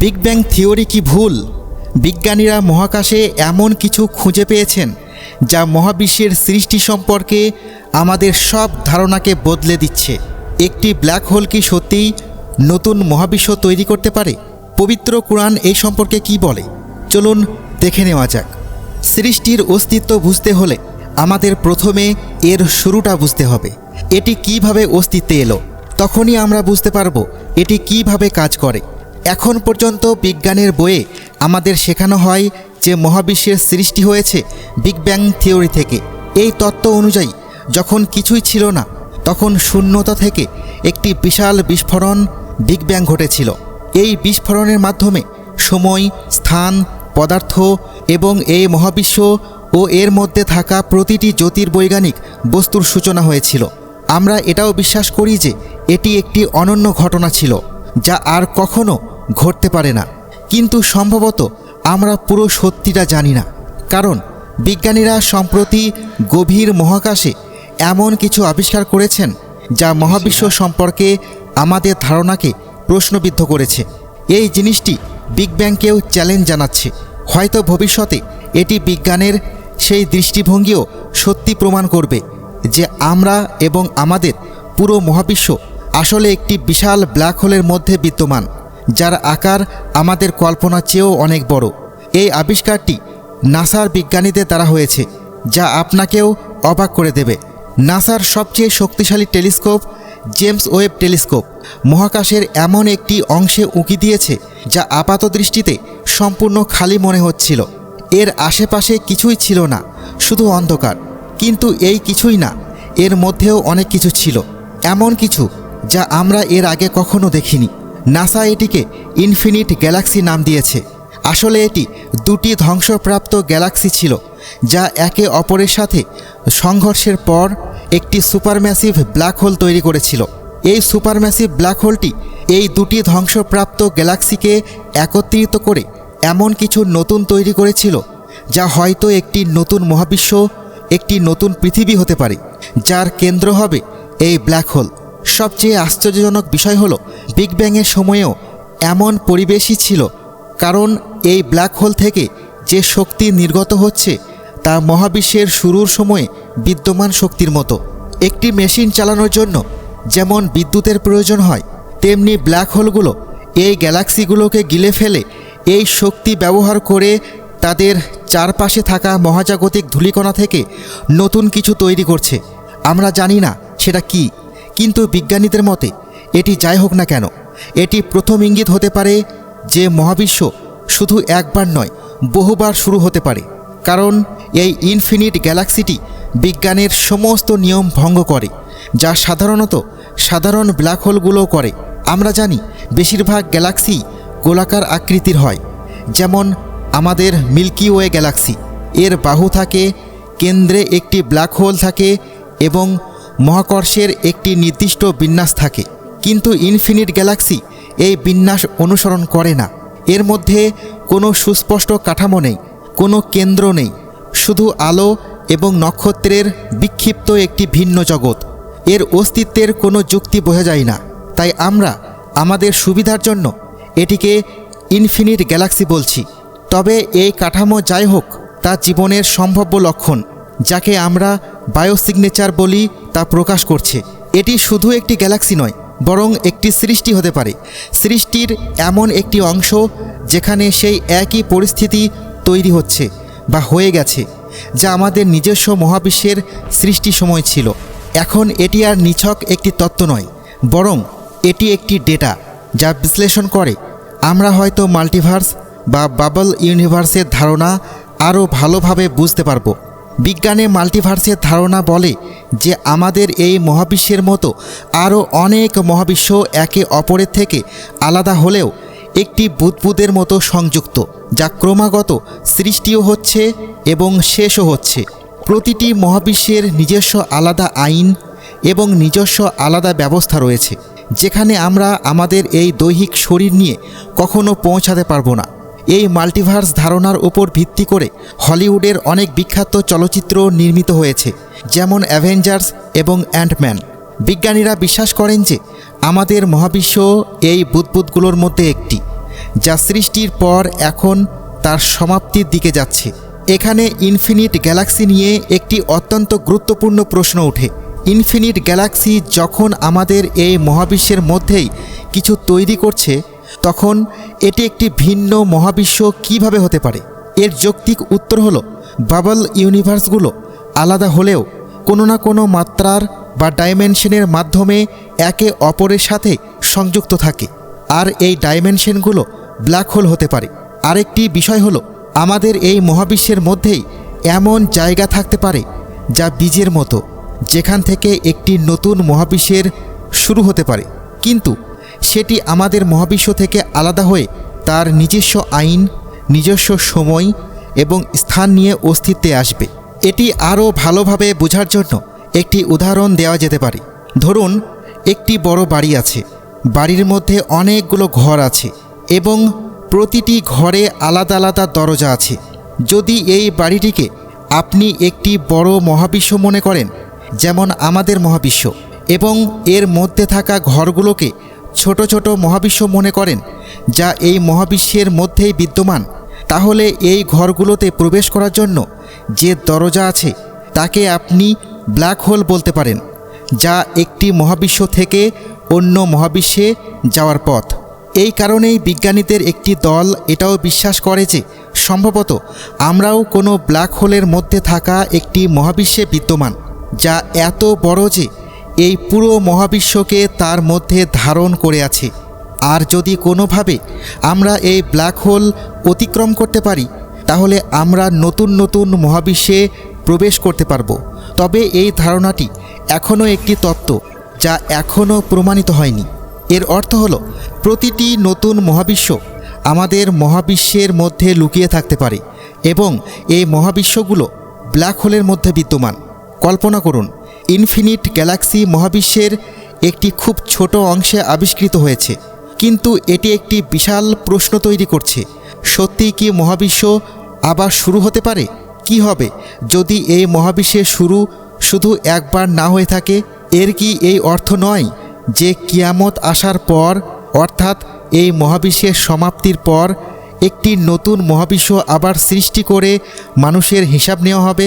Big bang theory কি ভুল? বিজ্ঞানীরা মহাকাশে এমন কিছু খুঁজে পেয়েছেন, যা মহাবিশ্বের সৃষ্টি সম্পর্কে আমাদের সব ধারণাকে বদলে দিচ্ছে। একটি ব্ল্যাক হোল কি সত্যিই নতুন মহাবিশ্ব তৈরি করতে পারে? পবিত্র কোরআন এই সম্পর্কে কি বলে? চলুন দেখে নেওয়া যাক। সৃষ্টির অস্তিত্ব বুঝতে হলে আমাদের প্রথমে এর শুরুটা বুঝতে হবে। এটি কীভাবে অস্তিত্বে এলো? তখনই আমরা বুঝতে পারব এটি কীভাবে কাজ করে। এখন পর্যন্ত বিজ্ঞানের বইয়ে আমাদের শেখানো হয় যে মহাবিশ্বের সৃষ্টি হয়েছে বিগ ব্যাং থিওরি থেকে। এই তত্ত্ব অনুযায়ী যখন কিছুই ছিল না, তখন শূন্যতা থেকে একটি বিশাল বিস্ফোরণ বিগ ব্যাং ঘটেছিল। এই বিস্ফোরণের মাধ্যমে সময়, স্থান, পদার্থ এবং এই মহাবিশ্ব ও এর মধ্যে থাকা প্রতিটি জ্যোতির্বৈজ্ঞানিক বস্তুর সূচনা হয়েছিল। আমরা এটাও বিশ্বাস করি যে এটি একটি অনন্য ঘটনা ছিল। যা আর কখনো ঘটতে পারে না। কিন্তু সম্ভবত আমরা পুরো সত্যিটা জানি না। কারণ বিজ্ঞানীরা সম্প্রতি গভীর মহাকাশে এমন কিছু আবিষ্কার করেছেন যা মহাবিশ্ব সম্পর্কে আমাদের ধারণাকে প্রশ্নবিদ্ধ করেছে। এই জিনিসটি বিগ ব্যাংকেও চ্যালেঞ্জ জানাচ্ছে। হয়তো ভবিষ্যতে এটি বিজ্ঞানের সেই দৃষ্টিভঙ্গিও সত্যি প্রমাণ করবে যে আমরা এবং আমাদের পুরো মহাবিশ্ব আসলে একটি বিশাল ব্ল্যাক হোলের মধ্যে বিদ্যমান, যার আকার আমাদের কল্পনার চেয়েও অনেক বড়। এই আবিষ্কারটি নাসার বিজ্ঞানীদের দ্বারা হয়েছে, যা আপনাকেও অবাক করে দেবে। নাসার সবচেয়ে শক্তিশালী টেলিস্কোপ জেমস ওয়েব টেলিস্কোপ মহাকাশের এমন একটি অংশে উঁকি দিয়েছে, যা আপাত দৃষ্টিতে সম্পূর্ণ খালি মনে হচ্ছিল। এর আশেপাশে কিছুই ছিল না, শুধু অন্ধকার। কিন্তু এই কিছুই না, এর মধ্যেও অনেক কিছু ছিল। এমন কিছু যা আমরা এর আগে কখনো দেখিনি। নাসা এটিকে ইনফিনিট গ্যালাক্সি নাম দিয়েছে। আসলে এটি দুটি ধ্বংসপ্রাপ্ত গ্যালাক্সি ছিল, যা একে অপরের সাথে সংঘর্ষের পর একটি সুপারম্যাসিভ ব্ল্যাক হোল তৈরি করেছিল। এই সুপারম্যাসিভ ব্ল্যাক হোলটি এই দুটি ধ্বংসপ্রাপ্ত গ্যালাক্সিকে একত্রিত করে এমন কিছু নতুন তৈরি করেছিল, যা হয়তো একটি নতুন মহাবিশ্ব, একটি নতুন পৃথিবী হতে পারে, যার কেন্দ্র হবে এই ব্ল্যাক হোল। সবচেয়ে আশ্চর্যজনক বিষয় হলো বিগ ব্যাংয়ের সময়েও এমন পরিবেশই ছিল, কারণ এই ব্ল্যাক হোল থেকে যে শক্তি নির্গত হচ্ছে, তা মহাবিশ্বের শুরুর সময়ে বিদ্যমান শক্তির মতো। একটি মেশিন চালানোর জন্য যেমন বিদ্যুতের প্রয়োজন হয়, তেমনি ব্ল্যাক হোলগুলো এই গ্যালাক্সিগুলোকে গিলে ফেলে এই শক্তি ব্যবহার করে তাদের চারপাশে থাকা মহাজাগতিক ধূলিকণা থেকে নতুন কিছু তৈরি করছে। আমরা জানি না সেটা কি। কিন্তু বিজ্ঞানীদের মতে, এটি যাই হোক না কেন, এটি প্রথম ইঙ্গিত হতে পারে যে মহাবিশ্ব শুধু একবার নয়, বহুবার শুরু হতে পারে। কারণ এই ইনফিনিট গ্যালাক্সিটি বিজ্ঞানের সমস্ত নিয়ম ভঙ্গ করে, যা সাধারণত সাধারণ ব্ল্যাক হোলগুলোও করে। আমরা জানি, বেশিরভাগ গ্যালাক্সি গোলাকার আকৃতির হয়, যেমন আমাদের মিল্কি ওয়ে গ্যালাক্সি। এর বাহু থাকে, কেন্দ্রে একটি ব্ল্যাক হোল থাকে এবং মহাকর্ষের একটি নির্দিষ্ট বিন্যাস থাকে, কিন্তু ইনফিনিট গ্যালাক্সি এই বিন্যাস অনুসরণ করে না। এর মধ্যে কোনো সুস্পষ্ট কাঠামো নেই, কোনো কেন্দ্র নেই, শুধু আলো এবং নক্ষত্রের বিক্ষিপ্ত একটি ভিন্ন জগৎ। এর অস্তিত্বের কোনো যুক্তি বোঝা যায় না। তাই আমরা আমাদের সুবিধার জন্য এটিকে ইনফিনিট গ্যালাক্সি বলছি। তবে এই কাঠামো যাই হোক, তা জীবনের সম্ভাব্য লক্ষণ। যাকে আমরা বায়োসিগনেচার বলি তা প্রকাশ করছে। এটি শুধু একটি গ্যালাক্সি নয়, বরং একটি সৃষ্টি হতে পারে। সৃষ্টির এমন একটি অংশ যেখানে সেই একই পরিস্থিতি তৈরি হচ্ছে বা হয়ে গেছে, যা আমাদের নিজস্ব মহাবিশ্বের সৃষ্টি সময় ছিল। এখন এটি আর নিছক একটি তত্ত্ব নয়, বরং এটি একটি ডেটা যা বিশ্লেষণ করে। আমরা হয়তো মাল্টিভার্স বা বাবল ইউনিভার্সের ধারণা আরও ভালোভাবে বুঝতে পারব। বিজ্ঞানে মাল্টিভার্সের ধারণা বলে যে আমাদের এই মহাবিশ্বের মতো আরও অনেক মহাবিশ্ব একে অপরের থেকে আলাদা হলেও একটি বুদবুদের মতো সংযুক্ত, যা ক্রমাগত সৃষ্টিও হচ্ছে এবং শেষও হচ্ছে। প্রতিটি মহাবিশ্বের নিজস্ব আলাদা আইন এবং নিজস্ব আলাদা ব্যবস্থা রয়েছে, যেখানে আমরা আমাদের এই দৈহিক শরীর নিয়ে কখনো পৌঁছাতে পারব না। এই মাল্টিভার্স ধারণার উপর ভিত্তি করে হলিউডের অনেক বিখ্যাত চলচ্চিত্র নির্মিত হয়েছে, যেমন অ্যাভেঞ্জার্স এবং অ্যান্টম্যান। বিজ্ঞানীরা বিশ্বাস করেন যে আমাদের মহাবিশ্ব এই বুদবুদগুলোর মধ্যে একটি, যা সৃষ্টির পর এখন তার সমাপ্তির দিকে যাচ্ছে। এখানে ইনফিনিট গ্যালাক্সি নিয়ে একটি অত্যন্ত গুরুত্বপূর্ণ প্রশ্ন ওঠে। ইনফিনিট গ্যালাক্সি যখন আমাদের এই মহাবিশ্বের মধ্যেই কিছু তৈরি করছে তখন এটি একটি ভিন্ন মহাবিশ্ব কীভাবে হতে পারে? এর যৌক্তিক উত্তর হলো, বাবল ইউনিভার্সগুলো আলাদা হলেও কোনো না কোনো মাত্রার বা ডাইমেনশনের মাধ্যমে একে অপরের সাথে সংযুক্ত থাকে। আর এই ডাইমেনশনগুলো ব্ল্যাক হোল হতে পারে। আরেকটি বিষয় হলো, আমাদের এই মহাবিশ্বের মধ্যেই এমন জায়গা থাকতে পারে যা বীজের মতো, যেখান থেকে একটি নতুন মহাবিশ্বের শুরু হতে পারে। কিন্তু সেটি আমাদের মহাবিশ্ব থেকে আলাদা হয়ে তার নিজস্ব আইন, নিজস্ব সময় এবং স্থান নিয়ে অস্তিত্বে আসবে। এটি আরও ভালোভাবে বোঝার জন্য একটি উদাহরণ দেওয়া যেতে পারে। ধরুন, একটি বড় বাড়ি আছে। বাড়ির মধ্যে অনেকগুলো ঘর আছে এবং প্রতিটি ঘরে আলাদা আলাদা দরজা আছে। যদি এই বাড়িটিকে আপনি একটি বড় মহাবিশ্ব মনে করেন, যেমন আমাদের মহাবিশ্ব, এবং এর মধ্যে থাকা ঘরগুলোকে ছোট ছোট মহাবিশ্ব মনে করেন, যা এই মহাবিশ্বের মধ্যেই বিদ্যমান। তাহলে এই ঘরগুলোতে প্রবেশ করার জন্য যে দরজা আছে, তাকে আপনি ব্ল্যাক হোল বলতে পারেন, যা একটি মহাবিশ্ব থেকে অন্য মহাবিশ্বে যাওয়ার পথ। এই কারণেই বিজ্ঞানীদের একটি দল এটাও বিশ্বাস করে যে, সম্ভবত আমরাও কোনো ব্ল্যাক হোলের মধ্যে থাকা একটি মহাবিশ্বে বিদ্যমান, যা এত বড় যে এই পুরো মহাবিশ্বকে তার মধ্যে ধারণ করে আছে। আর যদি কোনোভাবে আমরা এই ব্ল্যাক হোল অতিক্রম করতে পারি, তাহলে আমরা নতুন নতুন মহাবিশ্বে প্রবেশ করতে পারব। তবে এই ধারণাটি এখনও একটি তত্ত্ব, যা এখনও প্রমাণিত হয়নি। এর অর্থ হল, প্রতিটি নতুন মহাবিশ্ব আমাদের মহাবিশ্বের মধ্যে লুকিয়ে থাকতে পারে এবং এই মহাবিশ্বগুলো ব্ল্যাক হোলের মধ্যে বিদ্যমান। কল্পনা করুন ইনফিনিট গ্যালাক্সি মহাবিশ্বের একটি খুব ছোট অংশে আবিষ্কৃত হয়েছে। কিন্তু এটি একটি বিশাল প্রশ্ন তৈরি করছে, সত্যিই কি মহাবিশ্ব আবার শুরু হতে পারে? কি হবে? যদি এই মহাবিশ্বের শুরু শুধু একবার না হয়ে থাকে, এর কি এই অর্থ নয় যে কিয়ামত আসার পর, অর্থাৎ এই মহাবিশ্বের সমাপ্তির পর, একটি নতুন মহাবিশ্ব আবার সৃষ্টি করে মানুষের হিসাব নেওয়া হবে?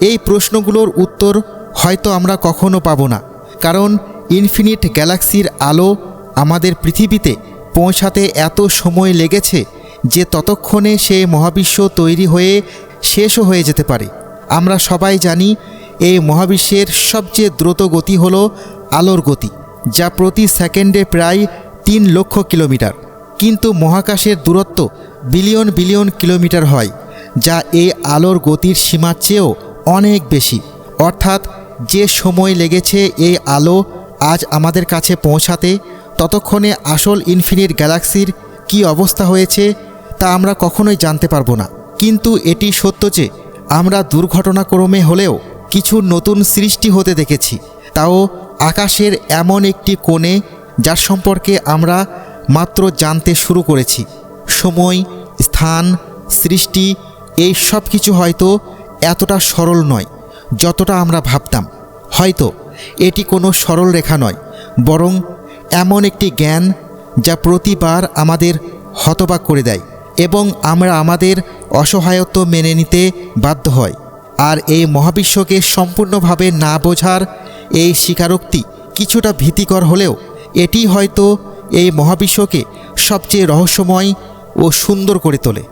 এই প্রশ্নগুলোর উত্তর হয়তো আমরা কখনো পাব না। কারণ ইনফিনিট গ্যালাক্সির আলো আমাদের পৃথিবীতে পৌঁছাতে এত সময় লেগেছে যে ততক্ষণে সে মহাবিশ্ব তৈরি হয়ে শেষও হয়ে যেতে পারে। আমরা সবাই জানি এই মহাবিশ্বের সবচেয়ে দ্রুত গতি হল আলোর গতি, যা প্রতি সেকেন্ডে প্রায় তিন লক্ষ কিলোমিটার। কিন্তু মহাকাশের দূরত্ব বিলিয়ন বিলিয়ন কিলোমিটার হয়, যা এই আলোর গতির সীমার চেয়েও অনেক বেশি। অর্থাৎ যে সময় লেগেছে এই আলো আজ আমাদের কাছে পৌঁছাতে, ততক্ষণে আসল ইনফিনিট গ্যালাক্সির কি অবস্থা হয়েছে তা আমরা কখনোই জানতে পারব না। কিন্তু এটি সত্য যে, আমরা দুর্ঘটনাক্রমে হলেও কিছু নতুন সৃষ্টি হতে দেখেছি। তাও আকাশের এমন একটি কোণে যার সম্পর্কে আমরা মাত্র জানতে শুরু করেছি। সময়, স্থান, সৃষ্টি, এই সব কিছু হয়তো এতটা সরল নয়, যতটা আমরা ভাবতাম। হয়তো এটি কোনো সরল রেখা নয়, বরং এমন একটি জ্ঞান যা প্রতিবার আমাদের হতবাক করে দেয় এবং আমরা আমাদের অসহায়ত্ব মেনে নিতে বাধ্য হয় আর এই মহাবিশ্বকে সম্পূর্ণভাবে না বোঝার এই স্বীকারোক্তি কিছুটা ভীতিকর হলেও এটি হয়তো এই মহাবিশ্বকে সবচেয়ে রহস্যময় ও সুন্দর করে তোলে।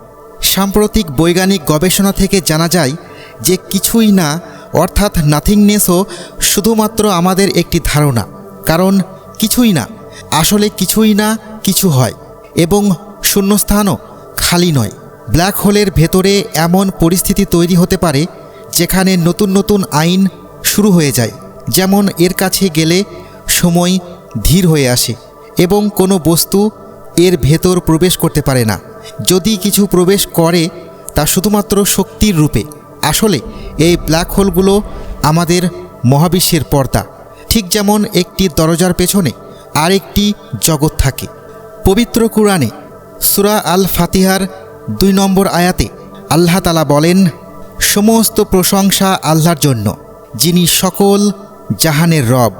সাম্প্রতিক বৈজ্ঞানিক গবেষণা থেকে জানা যায় যে কিছুই না অর্থাৎ নাথিংনেসও শুধুমাত্র আমাদের একটি ধারণা, কারণ কিছুই না, আসলে কিছুই না, কিছু হয়, এবং শূন্যস্থানও খালি নয়। ব্ল্যাক হোলের ভেতরে এমন পরিস্থিতি তৈরি হতে পারে, যেখানে নতুন নতুন আইন শুরু হয়ে যায়। যেমন এর কাছে গেলে সময় ধীর হয়ে আসে, এবং কোনো বস্তু এর ভেতর প্রবেশ করতে পারে না। যদি কিছু প্রবেশ করে, তা শুধুমাত্র শক্তির রূপে আসলে এই ব্ল্যাক হোলগুলো আমাদের মহাবিশ্বের পর্দা। ঠিক যেমন একটি দরজার পেছনে আরেকটি জগৎ থাকে। পবিত্র কুরআনে সুরা আল ফাতিহার দুই নম্বর আয়াতে আল্লাহ তালা বলেন, সমস্ত প্রশংসা আল্লাহর জন্য, যিনি সকল জাহানের রব।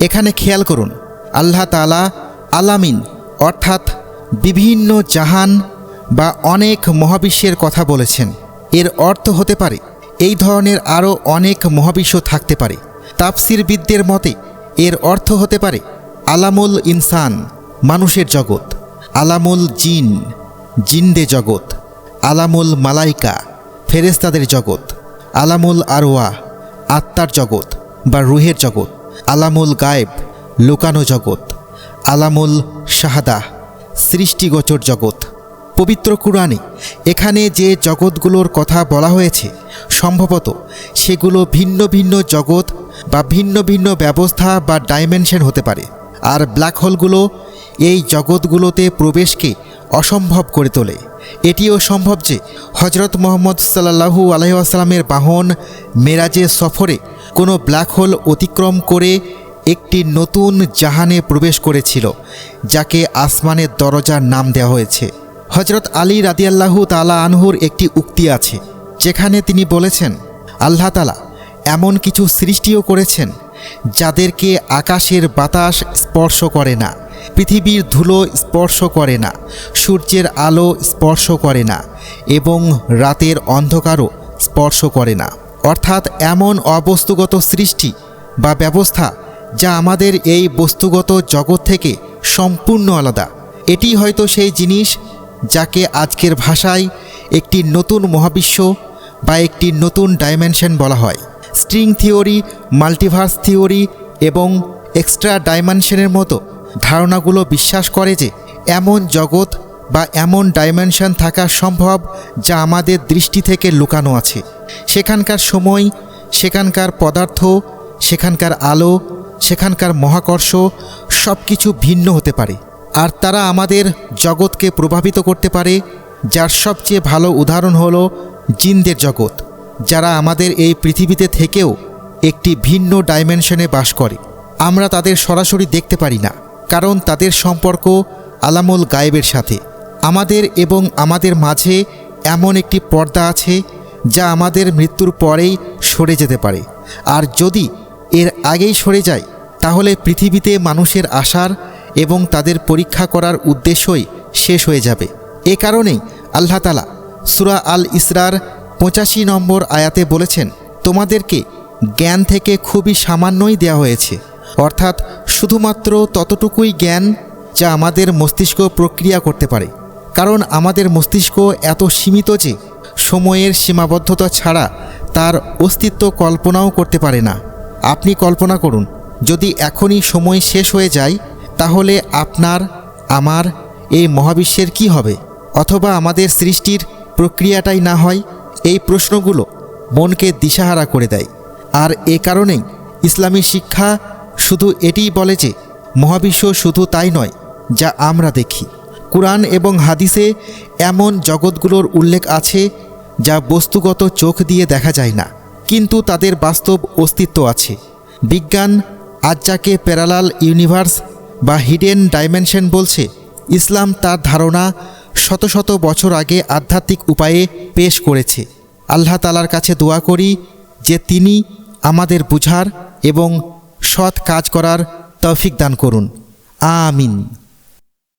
এখানে খেয়াল করুন, আল্লাহ তালা আলামিন অর্থাৎ বিভিন্ন জাহান বা অনেক মহাবিশ্বের কথা বলেছেন। এর অর্থ হতে পারে, এই ধরনের আরও অনেক মহাবিশ্ব থাকতে পারে। তাপসিরবিদদের মতে, এর অর্থ হতে পারে, আলামুল ইনসান, মানুষের জগৎ। আলামুল জিন, জিন্দে জগৎ। আলামুল মালাইকা ফেরেস্তাদের জগৎ। আলামুল আরওয়া, আত্মার জগৎ বা রুহের জগৎ। আলামুল গায়েব, লুকানো জগৎ। আলামুল শাহাদা, সৃষ্টিগোচর জগৎ। পবিত্র কুরআনে, এখানে যে জগৎগুলোর কথা বলা হয়েছে, সম্ভবত সেগুলো ভিন্ন ভিন্ন জগৎ বা ভিন্ন ভিন্ন ব্যবস্থা বা ডাইমেনশন হতে পারে। আর ব্ল্যাক হোলগুলো এই জগৎগুলোতে প্রবেশকে অসম্ভব করে তোলে। এটিও সম্ভব যে হজরত মোহাম্মদ সাল্লাহু আলহিহাস্লামের বাহন মেরাজে সফরে কোনো ব্ল্যাক হোল অতিক্রম করে একটি নতুন জাহানে প্রবেশ করেছিল, যাকে আসমানের দরজার নাম দেওয়া হয়েছে। হজরত আলী রাদিয়াল্লাহু তালা আনহুর একটি উক্তি আছে, যেখানে তিনি বলেছেন, আল্লাহ তালা এমন কিছু সৃষ্টিও করেছেন যাদেরকে আকাশের বাতাস স্পর্শ করে না, পৃথিবীর ধুলো স্পর্শ করে না, সূর্যের আলো স্পর্শ করে না এবং রাতের অন্ধকারও স্পর্শ করে না। অর্থাৎ এমন অবস্তুগত সৃষ্টি বা ব্যবস্থা যা আমাদের এই বস্তুগত জগৎ থেকে সম্পূর্ণ আলাদা। এটি হয়তো সেই জিনিস যাকে আজকের ভাষায় একটি নতুন মহাবিশ্ব বা একটি নতুন ডাইমেনশন বলা হয়। স্ট্রিং থিওরি মাল্টিভার্স থিওরি এবং এক্সট্রা ডাইমেনশনের মতো ধারণাগুলো বিশ্বাস করে যে এমন জগৎ বা এমন ডাইমেনশন থাকা সম্ভব যা আমাদের দৃষ্টি থেকে লুকানো আছে। সেখানকার সময়, সেখানকার পদার্থ, সেখানকার আলো, সেখানকার মহাকর্ষ সব কিছু ভিন্ন হতে পারে। আর তারা আমাদের জগৎকে প্রভাবিত করতে পারে, যার সবচেয়ে ভালো উদাহরণ হলো জিনদের জগৎ, যারা আমাদের এই পৃথিবীতে থেকেও একটি ভিন্ন ডাইমেনশনে বাস করে। আমরা তাদের সরাসরি দেখতে পারি না, কারণ তাদের সম্পর্ক আলামুল গায়েবের সাথে। আমাদের এবং আমাদের মাঝে এমন একটি পর্দা আছে, যা আমাদের মৃত্যুর পরেই সরে যেতে পারে। আর যদি এর আগেই সরে যায়, তাহলে পৃথিবীতে মানুষের আসার এবং তাদের পরীক্ষা করার উদ্দেশ্যই শেষ হয়ে যাবে। এ কারণেই আল্লাহ তালা সুরা আল ইসরার পঁচাশি নম্বর আয়াতে বলেছেন, তোমাদেরকে জ্ঞান থেকে খুবই সামান্যই দেওয়া হয়েছে। অর্থাৎ শুধুমাত্র ততটুকুই জ্ঞান যা আমাদের মস্তিষ্ক প্রক্রিয়া করতে পারে। কারণ আমাদের মস্তিষ্ক এত সীমিত যে সময়ের সীমাবদ্ধতা ছাড়া তার অস্তিত্ব কল্পনাও করতে পারে না। আপনি কল্পনা করুন, যদি এখনই সময় শেষ হয়ে যায় তাহলে আপনার, আমার এই মহাবিশ্বের কি হবে? অথবা আমাদের সৃষ্টির প্রক্রিয়াটাই না হয় এই প্রশ্নগুলো মনকে দিশাহারা করে দেয়। আর এ কারণেই ইসলামী শিক্ষা শুধু এটিই বলে যে, মহাবিশ্ব শুধু তাই নয়, যা আমরা দেখি। কোরআন এবং হাদিসে এমন জগৎগুলোর উল্লেখ আছে, যা বস্তুগত চোখ দিয়ে দেখা যায় না, কিন্তু তাদের বাস্তব অস্তিত্ব আছে। বিজ্ঞান আজ যাকে প্যারালাল ইউনিভার্স বা হিডেন ডাইমেনশন বলছে, ইসলাম তার ধারণা শত শত বছর আগে আধ্যাত্মিক উপায়ে পেশ করেছে। আল্লাহ তালার কাছে দোয়া করি যে তিনি আমাদের বুঝার এবং সৎ কাজ করার তৌফিক দান করুন। আমিন।